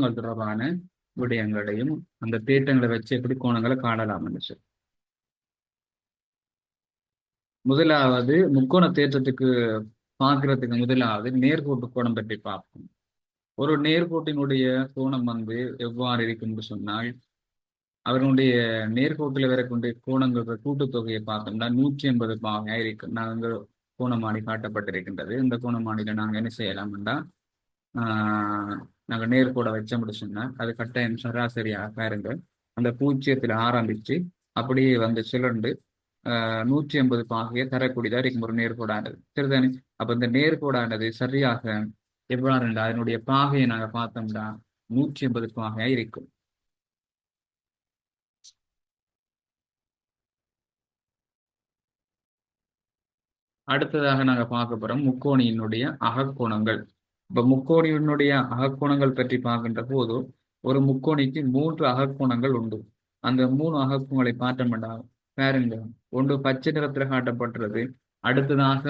தொடர்பான விடயங்களையும் அந்த தேட்டங்களை வச்சு எப்படி கோணங்களை காணலாம் சொல்லி முதலாவது முக்கோண தேற்றத்துக்கு பார்க்கறதுக்கு முதலாவது நேர்கோட்டு கோணம் பற்றி பார்ப்போம். ஒரு நேர்கோட்டினுடைய கோணம் வந்து எவ்வாறு இருக்கும்னு சொன்னால் அவருடைய நேர்கோட்டில் வரக்கூடிய கோணங்கள் கூட்டுத்தொகையை பார்த்தோம்னா நூற்றி எண்பது பாகம் இருக்கு நாங்கள் கோணமாடி காட்டப்பட்டிருக்கின்றது. இந்த கோணமாடியில நாங்கள் என்ன செய்யலாம்னா ஆஹ் நாங்கள் நேர்கோட வச்ச முடிச்சோம்னா அது கட்டாயம் சராசரியாக இருந்து அந்த பூஜ்ஜியத்தில் ஆரம்பிச்சு அப்படியே வந்து சிலண்டு ஆஹ் நூற்றி எண்பது பாகையை தரக்கூடியதா இருக்கும் ஒரு நேர்கோடானது சரிதானே? அப்ப இந்த நேர்கோடானது சரியாக எவ்வாறு அதனுடைய பாகையை நாங்க பார்த்தோம்னா நூற்றி எண்பது பாகையா இருக்கும். அடுத்ததாக நாங்கள் பார்க்க போகிறோம் முக்கோணியினுடைய அகக்கோணங்கள். இப்ப முக்கோணியினுடைய அகக்கோணங்கள் பற்றி பார்க்கின்ற போது ஒரு முக்கோணிக்கு மூன்று அகக்கோணங்கள் உண்டு. அந்த மூணு அகக்கோணங்களை பார்த்தோம்னா பாருங்க ஒன்று பச்சை நிறத்துல காட்டப்படுறது அடுத்ததாக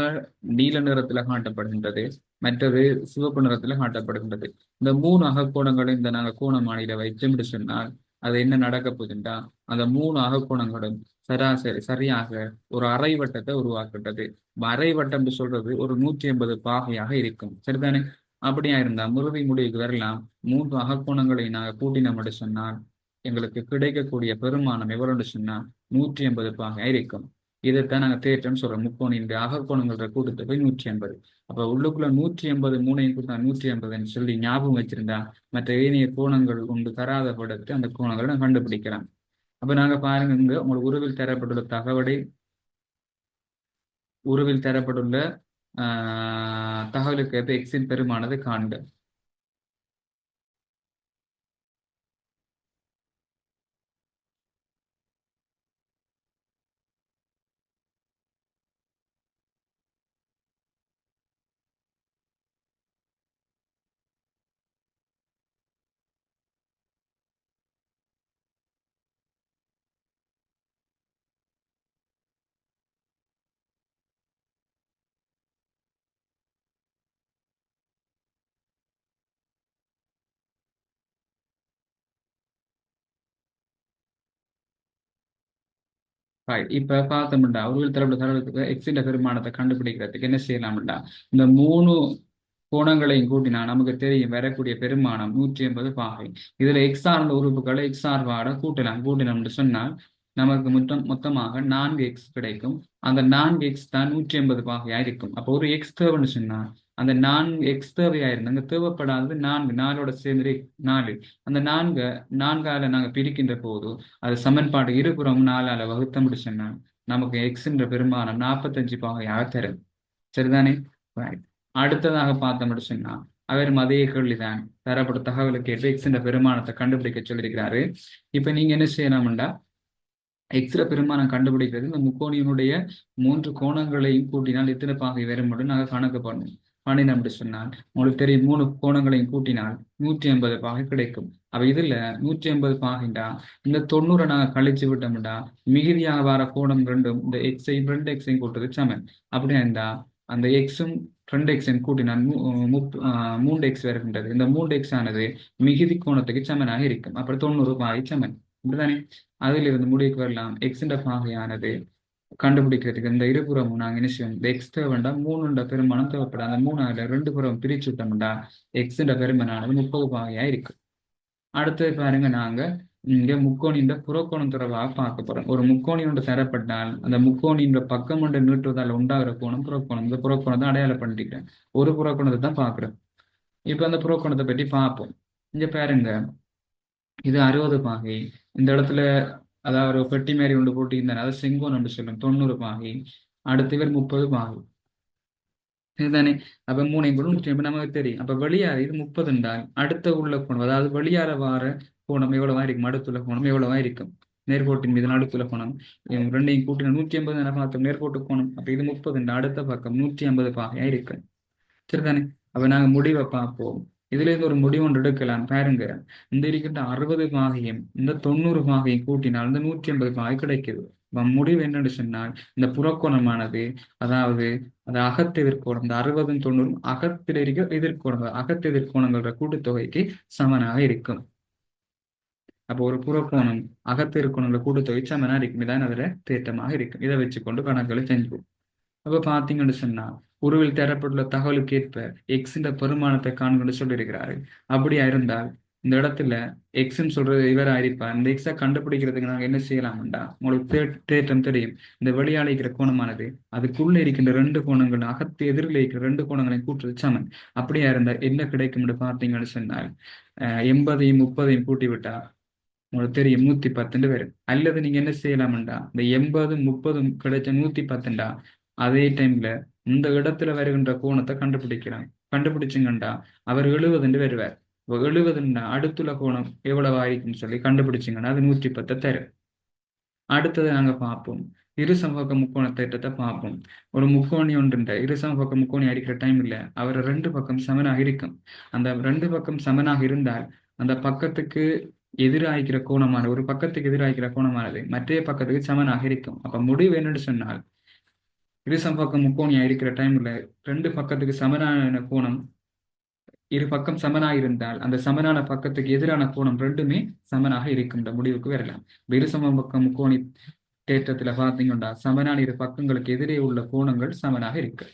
நீல நிறத்துல காட்டப்படுகின்றது மற்றது சிவப்பு நிறத்துல காட்டப்படுகின்றது. இந்த மூணு அகக்கோணங்களும் இந்த நாங்க கோணமானியில வைச்சோம்னு சொன்னால் அது என்ன நடக்க போகுதுன்றா அந்த மூணு அகக்கோணங்களும் சராசரி சரியாக ஒரு அரை வட்டத்தை உருவாக்குன்றது. அரை வட்டம் சொல்றது ஒரு நூற்றி எண்பது பாகையாக இருக்கும். சரிதானே? அப்படியா இருந்தா முருகை முடிவுக்கு வரலாம் மூன்று அகக்கோணங்களை நாங்கள் கூட்டினோம் சொன்னால் எங்களுக்கு கிடைக்கக்கூடிய பெருமானம் எவ்வளவு சொன்னா நூற்றி எண்பது பாகையா இருக்கும். இதைத்தான் நாங்கள் தேற்றம் சொல்றோம். முக்கோணின் கூட்டத்தை போய் நூற்றி எண்பது அப்ப உள்ளுக்குள்ள நூற்றி எண்பது மூணையும் கொடுத்தா நூற்றி எண்பதுன்னு சொல்லி ஞாபகம் வச்சிருந்தா மற்ற ஏனைய கோணங்கள் உண்டு தராத படுத்து அந்த கோணங்களை நான் கண்டுபிடிக்கலாம். அப்ப நாங்க பாருங்க இங்க உங்களுக்கு உருவில் தரப்பட்டுள்ள தகவலை உருவில் தரப்பட்டுள்ள தகவலுக்கு ஏற்ப எக்ஸின் பெருமானது காண்க. இப்ப பார்த்தோம்டா உருவில் தரப்பட்ட தரவுக்கு எக்ஸிட பெருமானத்தை கண்டுபிடிக்கிறதுக்கு என்ன செய்யலாம்டா? இந்த மூணு கோணங்களையும் கூட்டினா நமக்கு தெரியும் வரக்கூடிய பெருமானம் நூற்றி எண்பது பாகை. இதுல எக்ஸ் சார்ந்த உறுப்புகளை எக்ஸ் சார்பாட கூட்டலாம். கூட்டினோம்னு சொன்னால் நமக்கு மொத்தம் மொத்தமாக நான்கு எக்ஸ் கிடைக்கும். அந்த நான்கு எக்ஸ் தான் நூற்றி எண்பது பாகையா இருக்கும். அப்போ ஒரு எக்ஸ் தேவைன்னு சொன்னா அந்த நான்கு எக்ஸ் தேவையா அங்கே தேவைப்படாதது நான்கு நாலோட சேர்ந்து நாலு. அந்த நான்கு நான்கால நாங்க பிரிக்கின்ற போது அது சமன்பாடு இருபுறம் நாலால வகுத்த முடிச்சோம்னா நமக்கு எக்ஸ்ன்ற பெருமானம் நாற்பத்தஞ்சு பாகையாக தரும் சரிதானே? அடுத்ததாக பார்த்த முடிச்சோம்னா அவரும் அதே கேள்விதான். தரப்பட்ட தகவலை கேட்டு எக்ஸ்ன்ற பெருமானத்தை கண்டுபிடிக்க சொல்லியிருக்கிறாரு. இப்ப நீங்க என்ன செய்யலாம்டா எக்ஸ்ர பெருமானம் கண்டுபிடிக்கிறது இந்த முக்கோணியினுடைய மூன்று கோணங்களையும் கூட்டினால் எத்தனை பாகை வரும் மட்டும் நாங்கள் கணக்கு பண்ணோம். பண்ணினோம் அப்படி சொன்னால் உங்களுக்கு தெரியும் மூணு கோணங்களையும் கூட்டினால் நூற்றி ஐம்பது பாகை கிடைக்கும். அப்ப இதுல நூற்றி ஐம்பது பாகைண்டா இந்த தொண்ணூறை நாங்கள் கழிச்சு விட்டோம்டா மிகுதியாக வர கோணம் ரெண்டும் இந்த எக்ஸையும் ரெண்டு எக்ஸையும் கூட்டுறது சமன். அப்படின்னா இருந்தா அந்த எக்ஸும் ரெண்டு எக்ஸையும் கூட்டினால் மூன்று எக்ஸ் வருகின்றது. இந்த மூன்று எக்ஸ் ஆனது மிகுதி கோணத்துக்கு சமனாக இருக்கும். அப்புறம் தொண்ணூறு பாகை சமன். அப்படிதானே? அதிலிருந்து முடிவுக்கு வரலாம். எக்ஸின்ற பாகையானது கண்டுபிடிக்கிறதுக்கு இந்த இருபுறமும் நாங்க என்ன செய்வோம்? இந்த எக்ஸ் தேவைண்டா மூணுண்ட பெருமானம் தேவைப்படும் அந்த மூணால ரெண்டு புறம் பிரிச்சு விட்டோம்டா எக்ஸின்ற பெருமனானது முப்பது பாகையா இருக்கு. அடுத்தது பாருங்க நாங்க இங்க முக்கோணின்ற புறக்கோணம் தொடர்பாக பார்க்க போறோம். ஒரு முக்கோணி ஒன்று தரப்பட்டால் அந்த முக்கோணின்ற பக்கம் ஒன்று நீட்டுவதால் உண்டாகிற கோணம் புறக்கோணம். இந்த புறக்கோணத்தை அடையாளம் பண்ணிக்கிறேன் ஒரு புறக்கோணத்தை தான் பார்க்குறோம். இப்போ அந்த புறக்கோணத்தை பற்றி பார்ப்போம். இங்க பாருங்க இது அறுபது பாகை. இந்த இடத்துல அதாவது ஒரு பெட்டி மாரி ஒன்று போட்டிருந்தார் அது செங்கோன் ஒன்று சொல்லும் தொண்ணூறு பாகி. அடுத்த பேர் முப்பது பாகி. இதுதானே? அப்ப மூணையும் கூட நூற்றி ஐம்பது. நமக்கு தெரியும். அப்ப வெளியார இது முப்பது என்றால் அடுத்த உள்ள கோணம். அதாவது வெளியார வார கோணம் எவ்வளவா இருக்கும்? அடுத்துள்ள கோணம் எவ்வளவா இருக்கும்? நேர்கோட்டின் மீது நடுத்துல கோணம். ரெண்டையும் கூட்டின நூற்றி ஐம்பது என பார்த்தோம். நேர்கோட்டு கோணம். அப்ப இது முப்பது அடுத்த பக்கம் நூற்றி ஐம்பது பாகையா இருக்கு. சரிதானே? அப்ப நாங்க முடிவை பார்ப்போம். இதுலேருந்து ஒரு முடிவு ஒன்று எடுக்கலாம். பாருங்க இந்த இருக்கின்ற அறுபது பாகையும் இந்த தொண்ணூறு பாகையும் கூட்டினால் இந்த நூற்றி ஐம்பது பாகை கிடைக்குது. முடிவு என்னன்னு சொன்னால் இந்த புறக்கோணமானது அதாவது அது அகத்து எதிர்கோணம் இந்த அறுபதும் தொண்ணூறும் அகத்தில் இருக்க எதிர்கோணங்கள் அகத்து எதிர்கோணங்கள கூட்டுத்தொகைக்கு சமனாக இருக்கும். அப்போ ஒரு புறக்கோணம் அகத்து எதிர்கோணங்கள கூட்டுத்தொகை சமனா இருக்கும். இதான் அதுல தேட்டமாக இருக்கும். இதை வச்சுக்கொண்டு கணக்குகளை செஞ்சுவோம் அப்ப பாத்தீங்கன்னு சொன்னா உருவில் தரப்பட்டுள்ள தகவலுக்கு ஏற்ப எக்ஸின் பெருமானத்தை காண்கொண்டு சொல்லியிருக்கிறாரு. அப்படியா இருந்தால் இந்த இடத்துல எக்ஸ்ன்னு சொல்றது இவர் ஆயிருப்பா இந்த எக்ஸை கண்டுபிடிக்கிறதுக்கு நாங்க என்ன செய்யலாம்டா? உங்களுக்கு தே தேற்றம் தெரியும். இந்த வெளியால இருக்கிற கோணமானது அதுக்குள்ள இருக்கின்ற ரெண்டு கோணங்கள் அகத்து எதிரில் இருக்கிற ரெண்டு கோணங்களையும் கூட்டுறது சமன். அப்படியா இருந்தா என்ன கிடைக்கும் பார்த்தீங்கன்னு சொன்னால் எண்பதையும் முப்பதையும் கூட்டி விட்டா உங்களுக்கு தெரியும் நூத்தி பத்துண்டு வரும். அல்லது நீங்க என்ன செய்யலாம்டா? இந்த எண்பதும் முப்பதும் கிடைச்ச நூத்தி பத்துண்டா? அதே டைம்ல இந்த இடத்துல வருகின்ற கோணத்தை கண்டுபிடிக்கிறாங்க. கண்டுபிடிச்சுங்கண்டா அவர் எழுபதுன்னு வருவார். எழுபதுன்னா அடுத்துள்ள கோணம் எவ்வளவு ஆயிருக்குன்னு சொல்லி கண்டுபிடிச்சிங்கன்னா அது நூற்றி பத்தை தரும் அடுத்தது நாங்க பார்ப்போம். இரு சமபக்க முக்கோண திட்டத்தை பார்ப்போம். ஒரு முக்கோணி ஒன்றுண்ட இரு சமபக்க முக்கோணி அடிக்கிற டைம் இல்ல அவர் ரெண்டு பக்கம் சமனாக இருக்கும். அந்த ரெண்டு பக்கம் சமனாக இருந்தால் அந்த பக்கத்துக்கு எதிராகிக்கிற கோணமான ஒரு பக்கத்துக்கு எதிராகிக்கிற கோணமானது மற்ற பக்கத்துக்கு சமனாக இருக்கும். அப்ப முடிவு என்னன்னு சொன்னால் இரு சம்பக்கம் முக்கோணியா இருக்கிற டைம்ல ரெண்டு பக்கத்துக்கு சமனான கோணம் இரு பக்கம் சமனாக இருந்தால் அந்த சமனான பக்கத்துக்கு எதிரான கோணம் ரெண்டுமே சமனாக இருக்கின்ற முடிவுக்கு வரலாம். இரு பக்கம் முக்கோணி தேற்றத்துல பாத்தீங்கன்னா சமனான இரு பக்கங்களுக்கு எதிரே உள்ள கோணங்கள் சமனாக இருக்கு.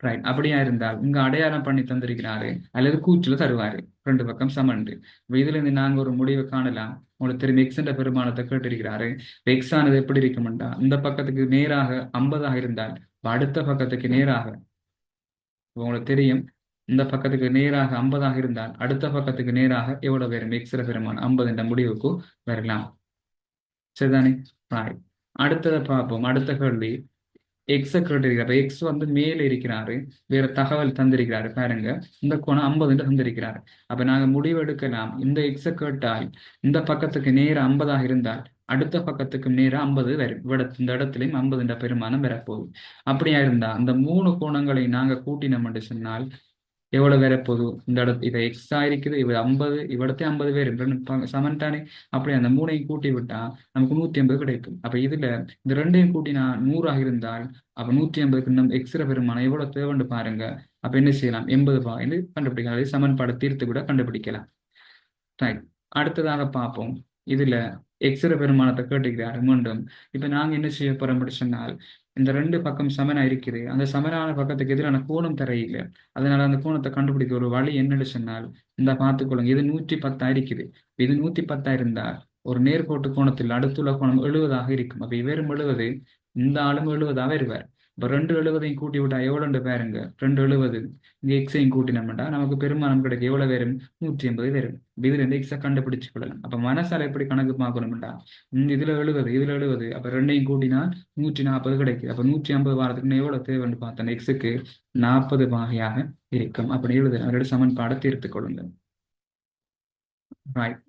ரைட் அப்படியா இருந்தால் இங்க அடையாளம் பண்ணி தந்திருக்கிறாரு அல்லது கூச்சுல தருவாரு. ரெண்டு பக்கம் சமன்று. இதுல இருந்து நாங்க ஒரு முடிவை காணலாம். உங்களுக்கு திரும்பி எக்ஸன்ற பெருமானத்தை கேட்டிருக்கிறாரு. எக்ஸ் ஆனது எப்படி இருக்கும்டா இந்த பக்கத்துக்கு நேராக ஐம்பதாக இருந்தால் அடுத்த பக்கத்துக்கு நேராக உங்களுக்கு தெரியும் இந்த பக்கத்துக்கு நேராக ஐம்பதாக இருந்தால் அடுத்த பக்கத்துக்கு நேராக எவ்வளவு வரும் எக்ஸ்ர பெருமானம் ஐம்பது என்ற முடிவுக்கு வரலாம். சரிதானே? அடுத்ததை பார்ப்போம். அடுத்த கேள்வி. எக்ஸ கேட்டிருக்கிறார். எக்ஸ் வந்து மேலே இருக்கிறாரு. வேற தகவல் தந்திருக்கிறாரு. பாருங்க. இந்த கோணம் ஐம்பதுன்னு தந்திருக்கிறாரு. அப்ப நாங்க முடிவெடுக்கலாம். இந்த எக்ஸ கேட்டால் இந்த பக்கத்துக்கு நேரம் ஐம்பதாக இருந்தால் அடுத்த பக்கத்துக்கு நேரம் ஐம்பது வரும். இந்த இடத்துலயும் ஐம்பது பெருமானம் வரப்போகுது. அப்படியா இருந்தா அந்த மூணு கோணங்களை நாங்க கூட்டினோம் என்று சொன்னால் எவ்வளவு வேற போதும் இந்த இடத்து இதை எக்ஸ் ஆயிருக்குது இவர் ஐம்பது இவடத்தே ஐம்பது பேர் ரெண்டு சமன் தானே அப்படி அந்த மூணையும் கூட்டி விட்டா நமக்கு நூத்தி ஐம்பது கிடைக்கும். அப்ப இதுல இந்த ரெண்டையும் கூட்டினா நூறாக இருந்தால் அப்ப நூத்தி ஐம்பதுக்கு நம்ம எக்ஸ்ட்ரா பெருமானம் எவ்வளவு தேவைன்னு பாருங்க. அப்ப என்ன செய்யலாம்? எண்பது பாயின்னு கண்டுபிடிக்கலாம். அதே சமன்பாடு தீர்த்து கூட கண்டுபிடிக்கலாம். ரைட் அடுத்ததாக பார்ப்போம். இதுல எக்ஸ்ர பெருமானத்தை கேட்டுக்கிறார். மீண்டும். இப்ப நாங்க என்ன செய்ய போறோம் சொன்னால் இந்த ரெண்டு பக்கம் சமனா இருக்குது. அந்த சமனான பக்கத்துக்கு எதிரான கோணம் தரையில அதனால அந்த கோணத்தை கண்டுபிடிக்க ஒரு வழி என்னன்னு சொன்னால் இந்த பார்த்துக்கொள்ளுங்க. இது நூற்றி பத்தா இருக்குது. இது நூத்தி பத்தா இருந்தால் ஒரு நேர்கோட்டு கோணத்தில் அடுத்துள்ள கோணம் எழுபதாக இருக்கும். அப்ப இவரும் எழுபது இந்த ஆளும் எழுபதாக வருவார் இப்போ ரெண்டு எழுபதையும் கூட்டி விட்டா எவ்வளோண்டு பேருங்க? ரெண்டு எழுபது இங்க எக்ஸையும் கூட்டினோம்டா நமக்கு பெருமானம் கிடைக்க எவ்வளோ வரும்? நூற்றி ஐம்பது வரும் இதுல இருந்து எக்ஸா கண்டுபிடிச்சு கொள்ளலாம். அப்போ மனசால எப்படி கணக்கு பார்க்கணும்டா? இதுல எழுபது இதுல எழுபது அப்போ ரெண்டையும் கூட்டினா நூற்றி நாற்பது கிடைக்குது. அப்போ நூற்றி ஐம்பது வாரத்துக்கு எவ்வளோ தேவைன்னு பார்த்தேன் எக்ஸுக்கு நாற்பது வகையாக இருக்கும். அப்படி எழுது அவரோட சமன்பாடை தீர்த்து கொள்ளுங்கள் ரைட்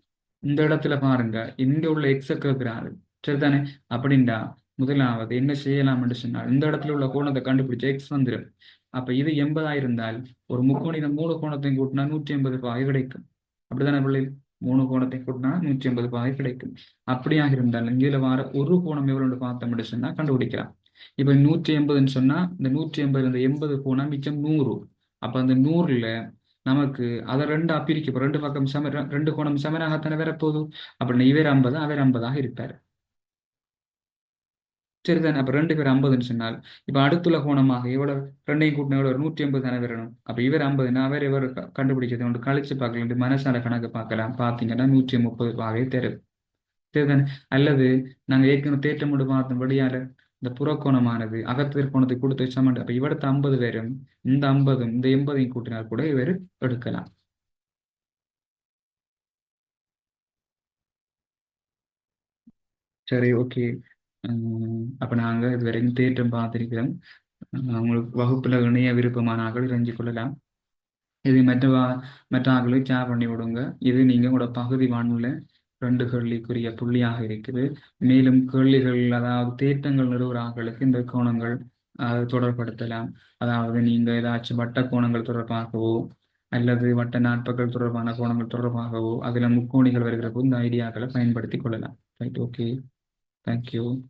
இந்த இடத்துல பாருங்க. இங்க உள்ள எக்ஸ கேட்கிறாரு சரிதானே? அப்படின்டா முதலாவது என்ன செய்யலாம் என்று சொன்னால் இந்த இடத்துல உள்ள கோணத்தை கண்டுபிடிச்ச எக்ஸ் வந்துடும் அப்ப இது எண்பதா இருந்தால் ஒரு முக்கோணியில மூணு கோணத்தையும் கூட்டினா நூற்றி எண்பது பாகை கிடைக்கும். அப்படித்தானே பிள்ளை? மூணு கோணத்தை கூட்டினா நூற்றி எண்பது பாகை கிடைக்கும். அப்படியாக இருந்தால் இதுல வார ஒரு கோணம் எவ்வளவு பார்த்தோம் சொன்னா கண்டுபிடிக்கலாம். இப்ப நூற்றி எண்பதுன்னு சொன்னா இந்த நூற்றி எண்பது இந்த எண்பது கோணம் மிச்சம் நூறு. அப்ப அந்த நூறுல நமக்கு அதை ரெண்டா பிரிக்க ரெண்டு பக்கம் சம ரெண்டு கோணம் சமனாகத்தானே வேற போதும் அப்படின்னு இவர் ஐம்பது அவர் ஐம்பதாக இருப்பார். சரிதானே அப்போ ரெண்டு பேர் ஐம்பதுன்னு சொன்னால் இப்போ அடுத்துள்ள கோணமாக இவ்வளோ ரெண்டையும் கூட்டின எவ்வளவு? நூற்றி ஐம்பது தானே வரணும் அப்போ இவர் ஐம்பதுன்னா அவர் இவர் கண்டுபிடிச்சது ஒன்று கழிச்சு பார்க்கலாம். மனசால கணக்கு பார்க்கலாம். பார்த்தீங்கன்னா நூற்றி முப்பது ரூபாவே தரும் சரிதானே அல்லது நாங்கள் ஏற்கனவே தேட்டமுடு பார்த்தோம் வழியால இந்த புறக்கோணமானது அகத்திற்கோணத்தை கொடுத்து சமண்டு அப்போ இவடத்து ஐம்பது பேரும் இந்த ஐம்பதும் இந்த எண்பதையும் கூட்டினால் கூட இவர் எடுக்கலாம். சரி ஓகே. அப்ப நாங்க இது வரைக்கும் தேற்றம் பார்த்திருக்கிறோம் உங்களுக்கு வகுப்புல இணைய விருப்பமானாக்கள் இறைஞ்சு கொள்ளலாம். இது மற்ற மற்ற ஆக்களுக்கு சேர் பண்ணி விடுங்க. இது நீங்க உங்களோட பகுதி வானில ரெண்டு கேள்விக்குரிய புள்ளியாக இருக்குது. மேலும் கேள்விகள் அதாவது தேட்டங்கள் நிறுவன ஆக்களுக்கு இந்த கோணங்கள் தொடர்படுத்தலாம். அதாவது நீங்க ஏதாச்சும் வட்ட கோணங்கள் தொடர்பாகவோ அல்லது வட்ட நாட்பக்கள் தொடர்பான கோணங்கள் தொடர்பாகவோ அதுல முக்கோணிகள் வருகிற போது இந்த ஐடியாக்களை பயன்படுத்தி கொள்ளலாம். Right okay Thank you.